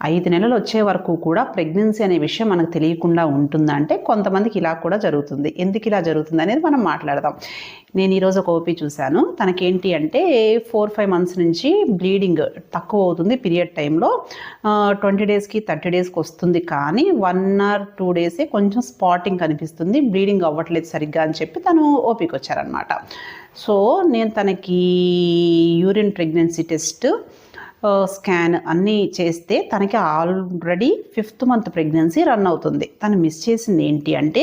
ఐదు నెలలు వచ్చే వరకు కూడా ప్రెగ్నెన్సీ అనే విషయం మనకు తెలియకుండా ఉంటుందా అంటే కొంతమందికి ఇలా కూడా జరుగుతుంది. ఎందుకు ఇలా జరుగుతుంది అనేది మనం మాట్లాడదాం. నేను ఈరోజు ఒక ఓపీ చూశాను. తనకేంటి అంటే ఫోర్ ఫైవ్ మంత్స్ నుంచి బ్లీడింగ్ తక్కువ అవుతుంది పీరియడ్ టైంలో. ట్వంటీ డేస్కి థర్టీ డేస్కి వస్తుంది కానీ వన్ ఆర్ టూ డేసే కొంచెం స్పాటింగ్ కనిపిస్తుంది. బ్లీడింగ్ అవ్వట్లేదు సరిగ్గా అని చెప్పి తను ఓపీకి వచ్చారనమాట సో నేను తనకి యూరిన్ ప్రెగ్నెన్సీ టెస్ట్ స్కాన్ అన్నీ చేస్తే తనకి already fifth month pregnancy run అవుతుంది. తను మిస్ చేసింది ఏంటి అంటే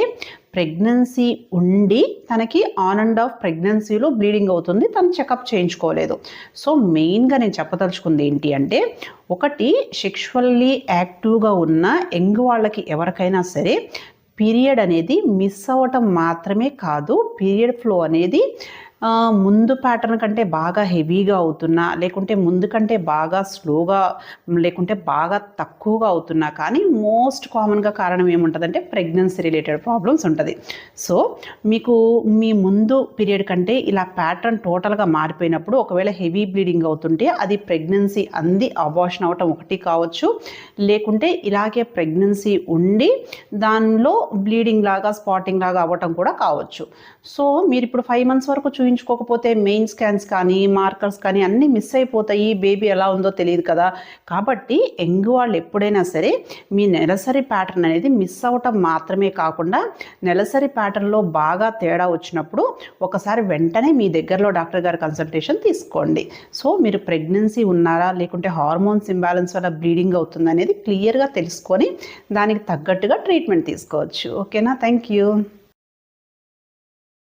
ప్రెగ్నెన్సీ ఉండి తనకి ఆన్ అండ్ ఆఫ్ ప్రెగ్నెన్సీలో బ్లీడింగ్ అవుతుంది తను చెకప్ చేయించుకోలేదు. సో మెయిన్గా నేను చెప్పదలుచుకుంది ఏంటి అంటే ఒకటి సెక్షువల్లీ యాక్టివ్గా ఉన్న యంగ్ వాళ్ళకి ఎవరికైనా సరే పీరియడ్ అనేది మిస్ అవ్వటం మాత్రమే కాదు పీరియడ్ ఫ్లో అనేది ముందు ప్యాటర్న్ కంటే బాగా హెవీగా అవుతున్నా లేకుంటే ముందు కంటే బాగా స్లోగా లేకుంటే బాగా తక్కువగా అవుతున్నా కానీ మోస్ట్ కామన్గా కారణం ఏముంటుందంటే ప్రెగ్నెన్సీ రిలేటెడ్ ప్రాబ్లమ్స్ ఉంటుంది. సో మీకు మీ ముందు పీరియడ్ కంటే ఇలా ప్యాటర్న్ టోటల్గా మారిపోయినప్పుడు ఒకవేళ హెవీ బ్లీడింగ్ అవుతుంటే అది ప్రెగ్నెన్సీ అంది అబార్షన్ అవటం ఒకటి కావచ్చు. లేకుంటే ఇలాగే ప్రెగ్నెన్సీ ఉండి దానిలో బ్లీడింగ్ లాగా స్పాటింగ్ లాగా అవ్వటం కూడా కావచ్చు. సో మీరు ఇప్పుడు ఫైవ్ మంత్స్ వరకు చూయించుకోకపోతే మెయిన్ స్కాన్స్ కానీ మార్కర్స్ కానీ అన్నీ మిస్ అయిపోతాయి. బేబీ ఎలా ఉందో తెలియదు కదా. కాబట్టి యంగ్ వాళ్ళు ఎప్పుడైనా సరే మీ నెలసరి ప్యాటర్న్ అనేది మిస్ అవ్వటం మాత్రమే కాకుండా నెలసరి ప్యాటర్న్లో బాగా తేడా వచ్చినప్పుడు ఒకసారి వెంటనే మీ దగ్గరలో డాక్టర్ గారి కన్సల్టేషన్ తీసుకోండి. సో మీరు ప్రెగ్నెన్సీ ఉన్నారా? లేకుంటే హార్మోన్స్ ఇంబ్యాలెన్స్ వల్ల బ్లీడింగ్ అవుతుంది అనేది క్లియర్గా తెలుసుకొని దానికి తగ్గట్టుగా ట్రీట్మెంట్ తీసుకోవచ్చు. ఓకేనా? Thank you